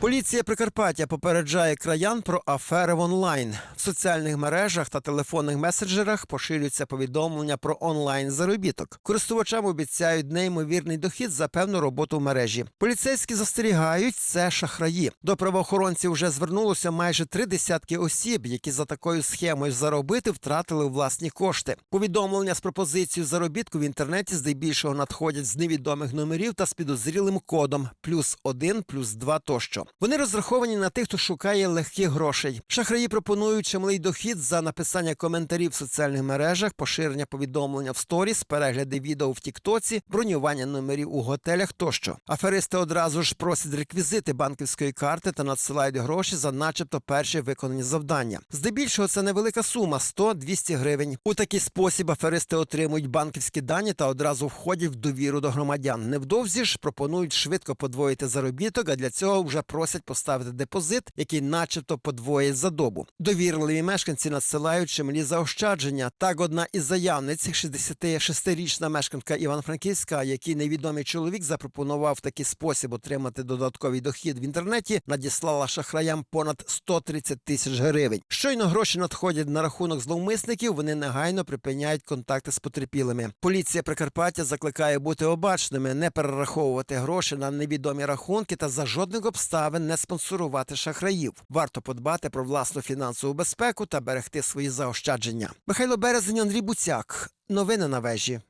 Поліція Прикарпаття попереджає краян про афери в онлайн. В соціальних мережах та телефонних меседжерах поширюються повідомлення про онлайн заробіток. Користувачам обіцяють неймовірний дохід за певну роботу в мережі. Поліцейські застерігають, це шахраї. До правоохоронців вже звернулося майже три десятки осіб, які за такою схемою заробити втратили власні кошти. Повідомлення з пропозицією заробітку в інтернеті здебільшого надходять з невідомих номерів та з підозрілим кодом плюс один, плюс два тощо. Вони розраховані на тих, хто шукає легких грошей. Шахраї пропонують чималий дохід за написання коментарів в соціальних мережах, поширення повідомлення в сторіс, перегляди відео в Тіктоці, бронювання номерів у готелях тощо. Аферисти одразу ж просять реквізити банківської карти та надсилають гроші за, начебто, перші виконані завдання. Здебільшого це невелика сума 100-200 гривень. У такий спосіб аферисти отримують банківські дані та одразу входять в довіру до громадян. Невдовзі ж пропонують швидко подвоїти заробіток, а для цього вже просять поставити депозит, який, начебто, подвоїть за добу. Довірливі мешканці надсилають чималі заощадження. Так, одна із заявниць, 66-річна мешканка Івано-Франківська, який невідомий чоловік запропонував такий спосіб отримати додатковий дохід в інтернеті, надіслала шахраям понад 130 тисяч гривень. Щойно гроші надходять на рахунок зловмисників. Вони негайно припиняють контакти з потерпілими. Поліція Прикарпаття закликає бути обачними, не перераховувати гроші на невідомі рахунки та за жодних обставин не спонсорувати шахраїв. Варто подбати про власну фінансову безпеку та берегти свої заощадження. Михайло Березень, Андрій Буцяк. Новини на вежі.